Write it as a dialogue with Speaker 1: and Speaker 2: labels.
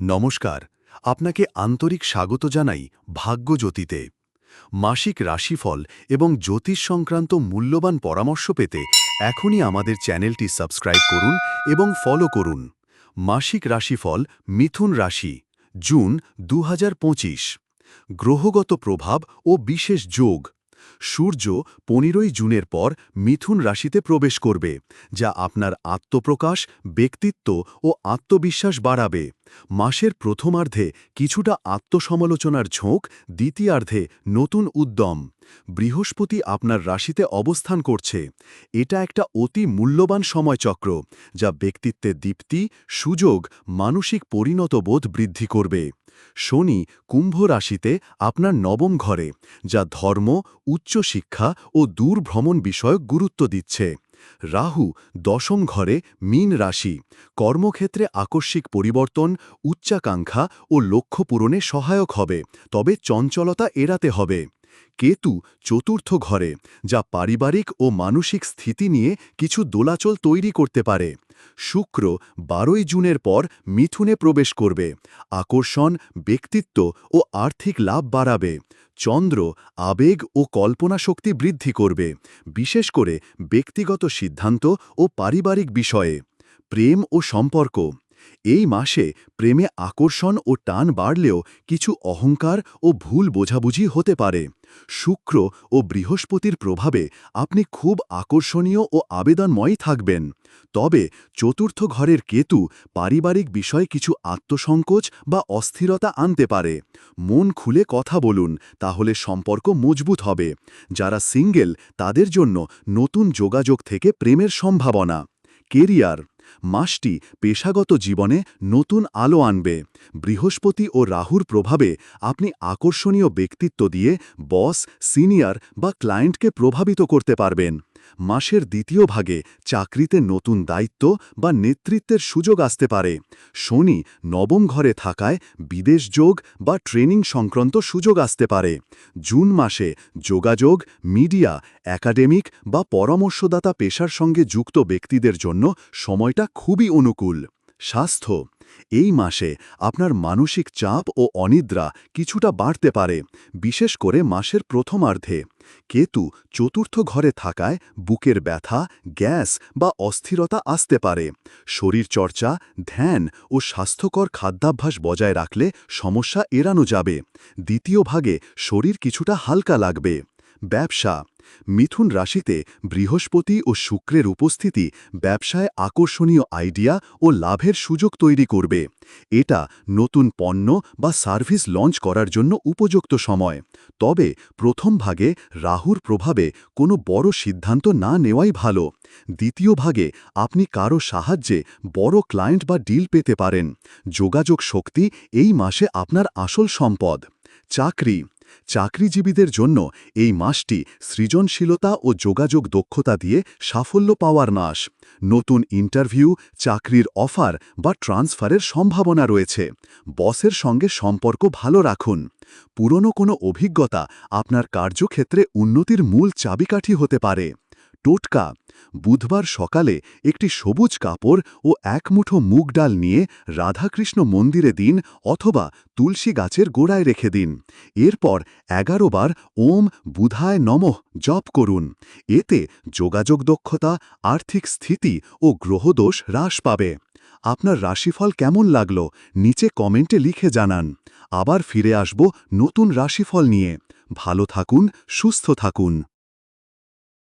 Speaker 1: নমস্কার, আপনাকে আন্তরিক স্বাগত জানাই ভাগ্যজ্যোতিতে। মাসিক রাশিফল এবং জ্যোতিষ সংক্রান্ত মূল্যবান পরামর্শ পেতে এখনই আমাদের চ্যানেলটি সাবস্ক্রাইব করুন এবং ফলো করুন। মাসিক রাশিফল মিথুন রাশি, জুন দু হাজার পঁচিশ। গ্রহগত প্রভাব ও বিশেষ যোগ সূর্য পনেরোই জুনের পর মিথুন রাশিতে প্রবেশ করবে, যা আপনার আত্মপ্রকাশ, ব্যক্তিত্ব ও আত্মবিশ্বাস বাড়াবে। মাসের প্রথমার্ধে কিছুটা আত্মসমালোচনার ঝোঁক, দ্বিতীয়ার্ধে নতুন উদ্যম। বৃহস্পতি আপনার রাশিতে অবস্থান করছে। এটা একটা অতি মূল্যবান সময়চক্র, যা ব্যক্তিত্বে দীপ্তি, সুযোগ, মানসিক পরিণতবোধ বৃদ্ধি করবে। শনি কুম্ভ রাশিতে আপনার নবম ঘরে, যা ধর্ম উচ্চশিক্ষা ও দূরভ্রমণ বিষয়ক গুরুত্ব দিচ্ছে। রাহু দশম ঘরে মীন রাশি, কর্মক্ষেত্রে আকস্মিক পরিবর্তন, উচ্চাকাঙ্ক্ষা ও লক্ষ্য পূরণে সহায়ক হবে, তবে চঞ্চলতা এড়াতে হবে। কেতু চতুর্থ ঘরে, যা পারিবারিক ও মানসিক স্থিতি নিয়ে কিছু দোলাচল তৈরি করতে পারে। শুক্র বারোই জুনের পর মিথুনে প্রবেশ করবে। আকর্ষণ, ব্যক্তিত্ব ও আর্থিক লাভ বাড়াবে। চন্দ্র আবেগ ও কল্পনা শক্তি বৃদ্ধি করবে, বিশেষ করে ব্যক্তিগত সিদ্ধান্ত ও পারিবারিক বিষয়ে। প্রেম ও সম্পর্ক এই মাসে প্রেমে আকর্ষণ ও টান বাড়লেও কিছু অহংকার ও ভুল বোঝাবুঝি হতে পারে। শুক্র ও বৃহস্পতির প্রভাবে আপনি খুব আকর্ষণীয় ও আবেদনময় থাকবেন। তবে চতুর্থ ঘরের কেতু পারিবারিক বিষয়ে কিছু আত্মসংকোচ বা অস্থিরতা আনতে পারে। মন খুলে কথা বলুন, তাহলে সম্পর্ক মজবুত হবে। যারা সিঙ্গেল, তাদের জন্য নতুন যোগাযোগ থেকে প্রেমের সম্ভাবনা। কেরিয়ার মাসটি পেশাগত জীবনে নতুন আলো আনবে। বৃহস্পতি ও রাহুর প্রভাবে আপনি আকর্ষণীয় ব্যক্তিত্ব দিয়ে বস, সিনিয়র বা ক্লায়েন্টকে প্রভাবিত করতে পারবেন। মাসের দ্বিতীয় ভাগে চাকরিতে নতুন দায়িত্ব বা নেতৃত্বের সুযোগ আসতে পারে। শনি নবম ঘরে থাকায় বিদেশ যোগ বা ট্রেনিং সংক্রান্ত সুযোগ আসতে পারে। জুন মাসে যোগাযোগ, মিডিয়া, একাডেমিক বা পরামর্শদাতা পেশার সঙ্গে যুক্ত ব্যক্তিদের জন্য সময়টা খুবই অনুকূল। স্বাস্থ্য, এই মাসে আপনার মানসিক চাপ ও অনিদ্রা কিছুটা বাড়তে পারে, বিশেষ করে মাসের প্রথমার্ধে। কেতু চতুর্থ ঘরে থাকায় বুকের ব্যথা, গ্যাস বা অস্থিরতা আসতে পারে। শরীরচর্চা, ধ্যান ও স্বাস্থ্যকর খাদ্যাভ্যাস বজায় রাখলে সমস্যা এড়ানো যাবে। দ্বিতীয় ভাগে শরীর কিছুটা হালকা লাগবে। ব্যবসা। মিথুন রাশিতে বৃহস্পতি ও শুক্রের উপস্থিতি ব্যবসায় আকর্ষণীয় আইডিয়া ও লাভের সুযোগ তৈরি করবে। এটা নতুন পণ্য বা সার্ভিস লঞ্চ করার জন্য উপযুক্ত সময়। তবে প্রথম ভাগে রাহুর প্রভাবে কোনো বড় সিদ্ধান্ত না নেওয়াই ভালো। দ্বিতীয় ভাগে আপনি কারও সাহায্যে বড় ক্লায়েন্ট বা ডিল পেতে পারেন। যোগাযোগ শক্তি এই মাসে আপনার আসল সম্পদ। চাকরি চাকরিজীবীদের জন্য এই মাসটি সৃজনশীলতা ও যোগাযোগ দক্ষতা দিয়ে সাফল্য পাওয়ার মাস। নতুন ইন্টারভিউ, চাকরির অফার বা ট্রান্সফারের সম্ভাবনা রয়েছে। বসের সঙ্গে সম্পর্ক ভালো রাখুন। পুরনো কোনো অভিজ্ঞতা আপনার কার্যক্ষেত্রে উন্নতির মূল চাবিকাঠি হতে পারে। টোটকা। বুধবার সকালে একটি সবুজ কাপড় ও এক মুঠো মুগ ডাল নিয়ে রাধাকৃষ্ণ মন্দিরে দিন অথবা তুলসী গাছের গোড়ায় রেখে দিন। এরপর এগারো বার ওম বুধায় নমঃ জপ করুন। এতে যোগাযোগ দক্ষতা, আর্থিক স্থিতি ও গ্রহদোষ হ্রাস পাবে। আপনার রাশিফল কেমন লাগল নিচে কমেন্টে লিখে জানান। আবার ফিরে আসব নতুন রাশিফল নিয়ে। ভালো থাকুন, সুস্থ থাকুন।